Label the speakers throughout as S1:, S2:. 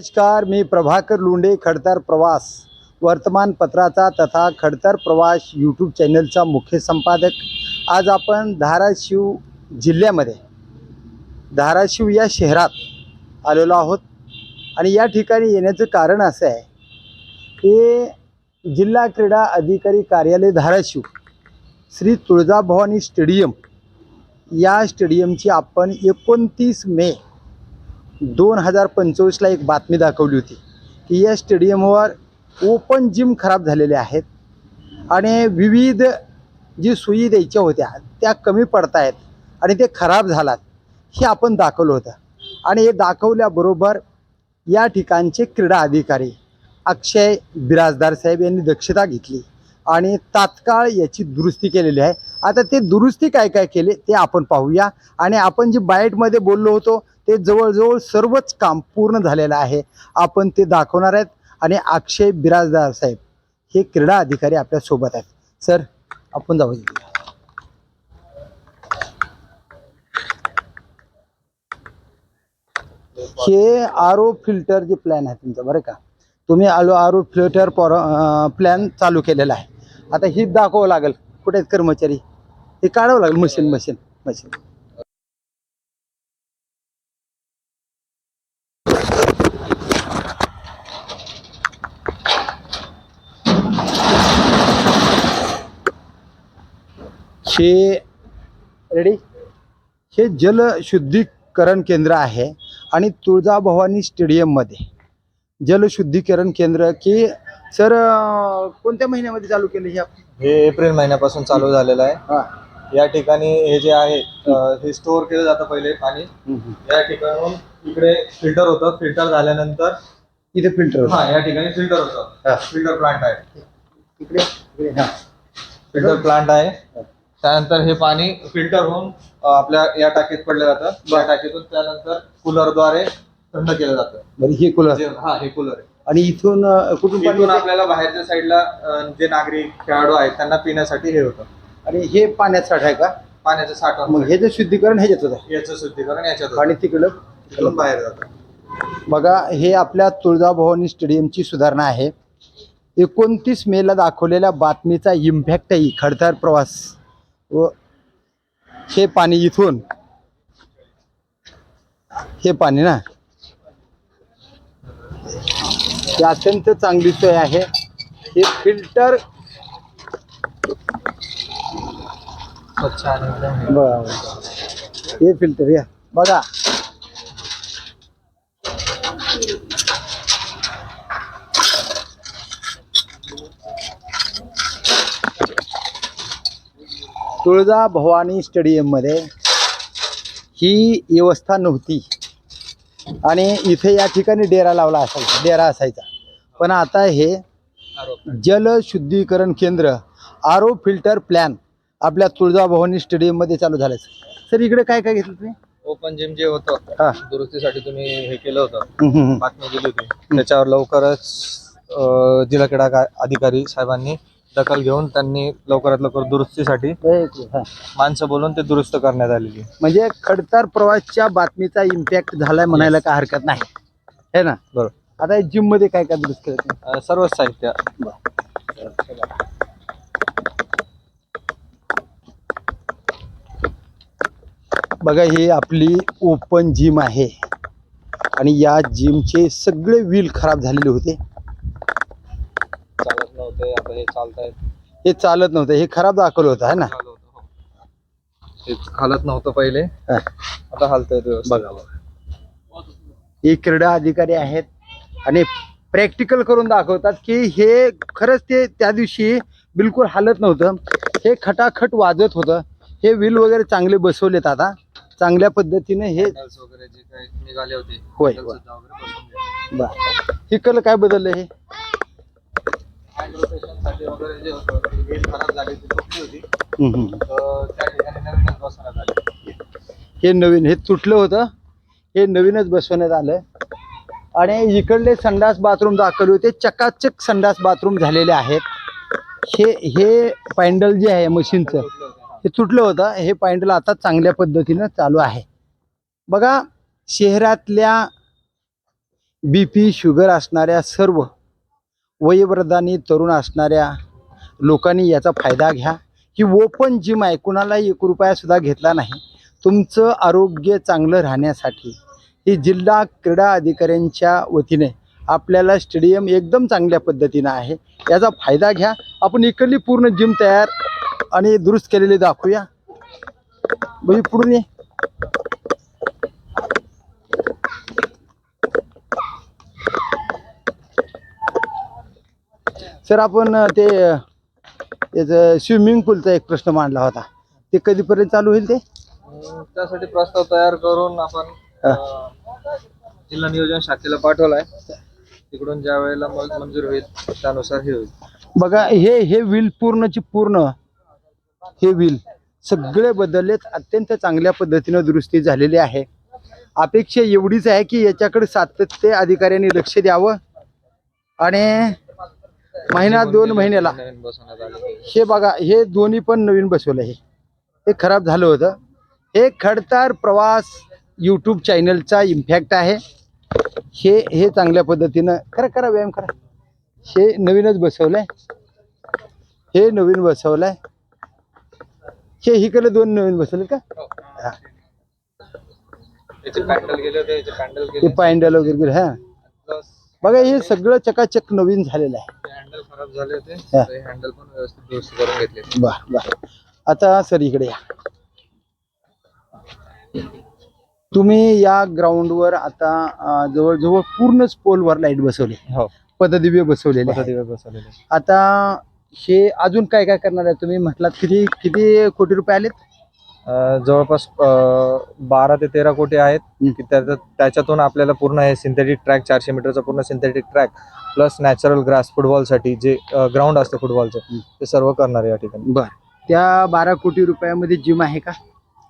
S1: नमस्कार मी प्रभाकर लोंढे खडतर प्रवास. वर्तमानपत्राचा तथा खडतर प्रवास यूट्यूब चॅनलचा मुख्य संपादक. आज आपण धाराशिव जिल्ह्यामध्ये धाराशिव या शहरात आलेलो आहोत. आणि या ठिकाणी येण्याचं कारण असं आहे की जिल्हा क्रीडा अधिकारी कार्यालय धाराशिव श्री तुळजाभवानी स्टेडियम. या स्टेडियमची आपण एकोणतीस मे दोन हजार पंचवीसला एक बातमी दाखवली होती की या स्टेडियमवर ओपन जिम खराब झालेले आहेत आणि विविध जी सुई द्यायच्या होत्या त्या कमी पडतायत आहेत आणि ते खराब झालात हे आपण दाखवलं होतं. आणि हे दाखवल्याबरोबर या ठिकाणचे क्रीडा अधिकारी अक्षय बिराजदार साहेब यांनी दक्षता घेतली आणि तात्काळ याची दुरुस्ती केलेली आहे. आता ते दुरुस्ती काय काय केले ते आपण पाहूया. आणि आपण जी बाईटमध्ये बोललो होतो ते जवळजवळ सर्वच काम पूर्ण झालेलं आहे. आपण ते दाखवणार आहेत. आणि अक्षय बिराजदार साहेब हे क्रीडा अधिकारी आपल्यासोबत आहेत. सर आपण जाऊ हे आर ओ फिल्टर जे प्लॅन आहे तुमचा बरं का? तुम्ही आलो आर ओ फिल्टर पॉर प्लॅन चालू केलेला आहे. आता ही दाखवावं लागेल. कुठे आहेत कर्मचारी? हे काढावं लागेल मशीन मशीन मशीन. हे रेडी हे जलशुद्धीकरण केंद्र आहे आणि तुळजाभवानी स्टेडियममध्ये जलशुद्धीकरण केंद्र की सर कोणत्या महिन्यामध्ये चालू केलं हे आपण?
S2: हे एप्रिल महिन्यापासून चालू झालेलं आहे.
S1: हा.
S2: या ठिकाणी हे जे आहे अ, हे स्टोअर केलं जातं पहिले पाणी. या ठिकाणून इकडे फिल्टर होतं. फिल्टर झाल्यानंतर
S1: इथे फिल्टर
S2: हा या ठिकाणी फिल्टर होतं. फिल्टर प्लांट आहे.
S1: इकडे इकडे हा.
S2: फिल्टर प्लांट आहे. त्यानंतर हे पाणी फिल्टर होऊन आपल्या या टाकीत पडलं जातं. या टाकीतून त्यानंतर कूलरद्वारे थंड केलं जातं.
S1: हे कूलर.
S2: हा हे कूलर आहे.
S1: आणि इथून कुठून
S2: इथून? आपल्याला बाहेरच्या साईडला जे नागरिक खेळाडू आहेत त्यांना पिण्यासाठी हे होतं.
S1: आणि हे पाण्यात साठ आहे का?
S2: पाण्याचं साठा
S1: मग हे जे शुद्धीकरण ह्याच्यात होतं
S2: याचं शुद्धीकरण याच्यात.
S1: आणि तिकडं
S2: इकडून बाहेर जातं.
S1: बघा हे आपल्या तुळजाभवानी स्टेडियमची सुधारणा आहे. एकोणतीस मेला दाखवलेल्या बातमीचा इम्पॅक्ट आहे खडतर प्रवास. व हे पाणी इथून हे पाणी ना हे अत्यंत चांगली सोय आहे. हे फिल्टर हे फिल्टर या बघा. तुळजा भवानी स्टेडियममध्ये ही व्यवस्था नव्हती. आणि इथे या ठिकाणी डेरा लावला असायचा डेरा असायचा. पण आता हे जलशुद्धीकरण केंद्र आर फिल्टर प्लॅन आपल्या तुळजाभवानी स्टेडियममध्ये चालू झालं सर इकडे काय काय घेतलं तुम्ही?
S2: ओपन जिम जे होतं
S1: हा.
S2: दुरुस्तीसाठी तुम्ही हे केलं होतं. बातमी दिली होती. त्याच्यावर लवकरच जिल्हा क्रीडा अधिकारी साहेबांनी दखल घेऊन त्यांनी लवकरात लवकर दुरुस्तीसाठी. माणसं बोलून ते दुरुस्त करण्यात आलेली.
S1: म्हणजे खडतर प्रवासच्या बातमीचा इम्पॅक्ट झालाय म्हणायला काय हरकत नाही. है ना?
S2: बरोबर.
S1: आता जिममध्ये काय काय दुरुस्त
S2: सर्वच साहित्य.
S1: बघा ही आपली ओपन जिम आहे. आणि या जिमचे सगळे व्हील खराब झालेले होते.
S2: चालत नव्हते आता हे चालत आहेत
S1: हे चालत नव्हतं हे खराब दाखवलं होतं है ना
S2: हे हालत नव्हतं पहिले
S1: हा.
S2: आता हालतंय व्यवस्थित.
S1: बघा बघा हे क्रीडा अधिकारी आहेत आणि प्रॅक्टिकल करून दाखवतात की हे खरंच ते त्या दिवशी बिलकुल हालत नव्हतं हे खटाखट वाजत होतं हे व्हील वगैरे चांगले बसवलेत आता चांगल्या पद्धतीने हे
S2: Handles वगैरे जे काही निघाले होते
S1: होय.
S2: सुद्धा वगैरे.
S1: बरं. हे कल काय बदललं हे
S2: Hand rotation साठी वगैरे जे होतं ते wheel खराब झाली ती तुटली होती.
S1: हम्म, हम्म.
S2: तर त्या ठिकाणी नवीनच बसवण्यात आली.
S1: हे नवीन हे तुटलं होतं. हे नवीनच बसवण्यात आलं. आणि इकडले संडास बाथरूम दाखवले होते. चकाचक संडास बाथरूम झालेले आहेत. हे हे पॅन्डल जे आहे मशीनचं
S2: तुटले होते हा.
S1: हे तुटलं होतं. हे पॅन्डल आता चांगल्या पद्धतीनं चालू आहे. बघा शहरातल्या बी पी शुगर असणाऱ्या सर्व वयोवृद्धांनी तरुण असणाऱ्या लोकांनी याचा फायदा घ्या. की ओपन जिम आहे कुणालाही एक रुपयासुद्धा घेतला नाही. तुमचं आरोग्य चांगलं राहण्यासाठी ही जिल्हा क्रीडा अधिकाऱ्यांच्या वतीने आपल्याला स्टेडियम एकदम चांगल्या पद्धतीनं आहे. याचा फायदा घ्या. आपण इकडली पूर्ण जिम तयार आणि दुरुस्त केलेली दाखवूया. म्हणजे पुढून ये. सर आपण ते स्विमिंग पूलचा एक प्रश्न मांडला होता. ते कधीपर्यंत चालू होईल ते?
S2: अं, त्यासाठी प्रस्ताव तयार करून आपण अं, जिल्हा नियोजन शाखेला पाठवलाय. तिकडून ज्या वेळेला मग मंजूर होईल त्यानुसार हे होईल.
S1: बघा हे हे व्हील पूर्णची पूर्ण हे व्हील सगळे बदललेत अत्यंत चांगल्या पद्धतीनं दुरुस्ती झालेली आहे. अपेक्षा एवढीच आहे की याच्याकडे सातत्य अधिकाऱ्यांनी लक्ष द्यावं. आणि महिना दोन महिन्याला.
S2: नवीन बसवण्यात आले.
S1: हे बघा हे दोन्ही पण नवीन बसवलं आहे. हे खराब झालं होतं. हे खडतार प्रवास यूट्यूब चॅनलचा इम्पॅक्ट आहे. हे हे चांगल्या पद्धतीनं करा करा व्यायाम करा. हे नवीनच बसवलंय. हे नवीन बसवलंय. हे हिकडे दोन नवीन बसवले का? हा.
S2: याचे पॅन्डल गेले होते याचे पॅन्डल
S1: हे पॅन्डल वगैरे गेले हा.
S2: प्लस
S1: बघा हे सगळं चकाचक नवीन झालेलं आहे.
S2: हँडल खराब झाले होते. ते हँडल पण व्यवस्थित दुरुस्त करून घेतले.
S1: बर बर. आता सर इकडे या. तुम्ही या ग्राउंडवर आता जवळजवळ पूर्णच पोलवर लाइट बसवले.
S2: हो.
S1: पददिव्य बसवलेले.
S2: दिवस बसवलेले
S1: आता हे अजून काय काय करणार आहे तुम्ही? म्हटलात किती किती कोटी रुपये आलेत?
S2: जवळपास बारा ते तेरा कोटी आहेत. की त्याच्यात त्याच्यातून आपल्याला पूर्ण हे सिंथेटिक ट्रॅक चारशे मीटरचा पूर्ण synthetic track plus natural grass फुटबॉलसाठी जे ग्राउंड असतं फुटबॉलचं. ते सर्व करणार आहे या ठिकाणी.
S1: बर. त्या बारा कोटी रुपयामध्ये जिम आहे का?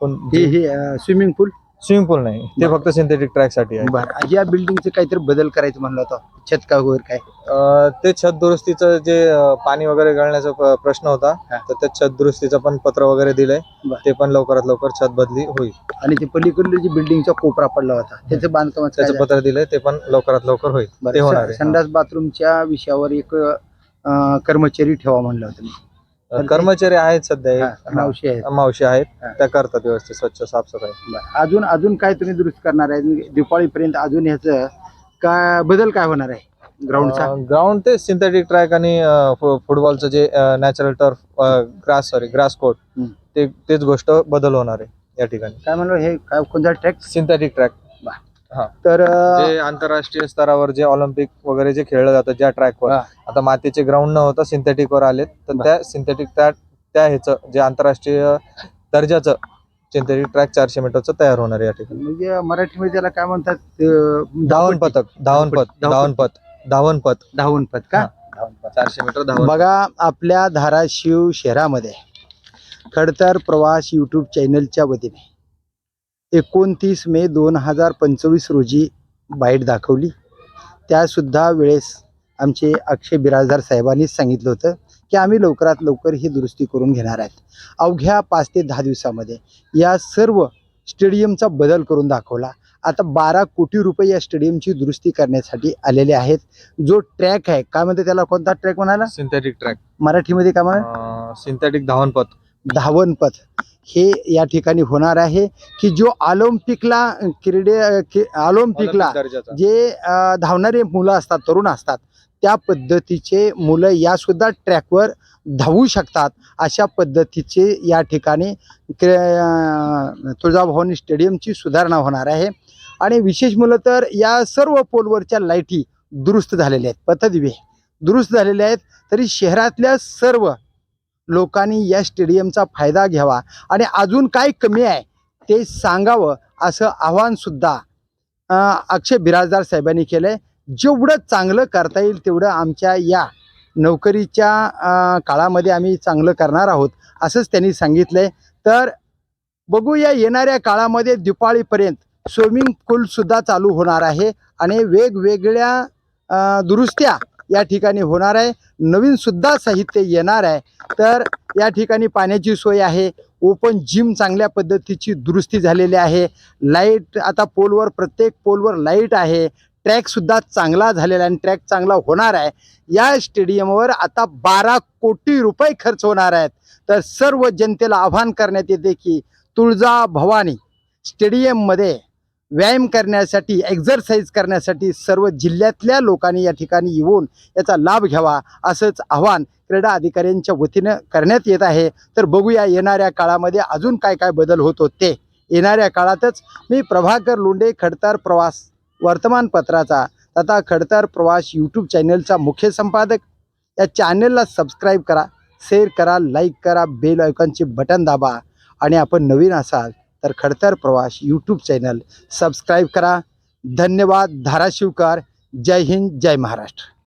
S2: पण
S1: हे स्विमिंग पूल
S2: स्विमिंग पूल नाही. ते फक्त सिंथेटिक ट्रॅकसाठी आहे.
S1: बर. या बिल्डिंगचे काहीतरी बदल करायचं म्हणलं होतं. छत का वगैरे काय?
S2: अं, ते छत दुरुस्तीचं जे अं, पाणी वगैरे गळण्याचा प- प्रश्न होता
S1: हा.
S2: तर त्या छत दुरुस्तीचं पण पत्र वगैरे दिलंय.
S1: बर.
S2: ते पण लवकरात लवकर छत बदली होईल.
S1: आणि ते पलीकडले जे बिल्डिंगचा कोपरा पडला होता त्याचं बांधकामाचं काय
S2: त्याचं पत्र दिलंय ते पण लवकरात लवकर होईल. ते होणार आहे.
S1: संडास बाथरूमच्या विषयावर एक अं, कर्मचारी ठेवा म्हणलं होतं. मी
S2: कर्मचारी आहेत सध्या
S1: हा,
S2: एक.
S1: मावशी आहेत.
S2: मावशी आहेत.
S1: हा.
S2: त्या करतात व्यवस्थित स्वच्छ साफसफाई.
S1: बरं. अजून अजून काय तुम्ही दुरुस्त करणार आहे? दिवाळीपर्यंत अजून ह्याचं काय बदल काय होणार आहे? ग्राउंडचा?
S2: ग्राउंड ते सिंथेटिक ट्रॅक आणि अं, फु- फुटबॉलचं जे natural turf grass sorry grass coat
S1: हं.
S2: ते तेच गोष्ट बदल होणार आहे या ठिकाणी.
S1: काय म्हणलं हे काय कोणता ट्रॅक
S2: सिंथेटिक ट्रॅक
S1: तर अं,
S2: जे आंतरराष्ट्रीय स्तरावर जे ऑलिम्पिक वगैरे जे खेळलं जातं ज्या ट्रॅकवर. आता मातीचे ग्राउंड न होता सिंथेटिक वर आलेत तर. त्या सिंथेटिक त्या त्या ह्याचं जे आंतरराष्ट्रीय दर्जाचं सिंथेटिक ट्रॅक चारशे मीटरचं तयार होणार आहे या ठिकाणी
S1: म्हणजे मराठीमध्ये त्याला काय म्हणतात
S2: धावन पथक धावनपथ
S1: धावपट्टी.
S2: धावनपथ धावनपथ
S1: धावनपथ का
S2: हा.
S1: धावनपथ
S2: चारशे मीटर धावन
S1: बघा आपल्या धाराशिव शहरामध्ये खडतर प्रवास यूट्यूब चॅनलच्या वतीने एकोणतीस मे दोन हजार पंचवीस रोजी बाईट दाखवली. त्यासुद्धा वेळेस आमचे अक्षय बिराजदार साहेबांनीच सांगितलं होतं की आम्ही लवकरात लवकर ही दुरुस्ती करून घेणार आहेत. अवघ्या पाच ते दहा दिवसामध्ये या सर्व स्टेडियमचा बदल करून दाखवला. आता बारा कोटी रुपये या स्टेडियमची दुरुस्ती करण्यासाठी आलेले आहेत. जो ट्रॅक आहे काय म्हणते त्याला? कोणता ट्रॅक म्हणाला?
S2: सिंथेटिक ट्रॅक
S1: मराठीमध्ये काय म्हणा
S2: सिंथेटिक धावनपथ.
S1: धावनपथ हे या ठिकाणी होणार आहे की जो ऑलिम्पिकला क्रीडे कि- ऑलिम्पिकला जे धावणारे मुलं असतात तरुण असतात त्या पद्धतीचे मुलं या सुद्धा ट्रॅकवर धावू शकतात. अशा पद्धतीचे या ठिकाणी तुळजाभवानी स्टेडियमची सुधारणा होणार आहे. आणि विशेष मुलं तर या सर्व पोलवरच्या लाईटी दुरुस्त झालेल्या आहेत. पथदिवे दुरुस्त झालेले आहेत. तरी शहरातल्या सर्व लोकांनी या स्टेडियमचा फायदा घ्यावा आणि अजून काय कमी आहे ते सांगावं असं आव्हानसुद्धा अक्षय बिराजदार साहेबांनी केलं आहे जेवढं चांगलं करता येईल तेवढं आमच्या या नोकरीच्या काळामध्ये आम्ही चांगलं करणार आहोत असंच त्यांनी सांगितलं आहे तर बघूया येणाऱ्या काळामध्ये दिपाळीपर्यंत स्विमिंग पूलसुद्धा चालू होणार आहे आणि वेगवेगळ्या दुरुस्त्या या ठिकाणी होणार आहे. नवीनसुद्धा साहित्य येणार आहे. तर या ठिकाणी पाण्याची सोय आहे. ओपन जिम चांगल्या पद्धतीची दुरुस्ती झालेली आहे. लाइट आता पोलवर प्रत्येक पोलवर लाइट आहे. ट्रॅकसुद्धा चांगला झालेला आहे आणि ट्रॅक चांगला होणार आहे. या स्टेडियमवर आता बारा कोटी रुपये खर्च होणार आहेत. तर सर्व जनतेला आव्हान करण्यात येते की तुळजा भवानी स्टेडियममध्ये व्यायाम करण्यासाठी एक्झरसाईज करण्यासाठी सर्व जिल्ह्यातल्या लोकांनी या ठिकाणी येऊन याचा लाभ घ्यावा असंच आव्हान क्रीडा अधिकाऱ्यांच्या वतीनं करण्यात येत आहे. तर बघूया येणाऱ्या काळामध्ये अजून काय काय बदल होत होते. येणाऱ्या काळातच मी प्रभाकर लोंडे खडतर प्रवास वर्तमानपत्राचा तथा खडतर प्रवास यूट्यूब चॅनलचा मुख्य संपादक. या चॅनलला सबस्क्राईब करा शेअर करा लाईक करा बेल आयकॉनचे बटन दाबा. आणि आपण नवीन असाल तर खडतर प्रवास यूट्यूब चॅनल सबस्क्राईब करा. धन्यवाद. धाराशिवकर. जय हिंद. जय महाराष्ट्र.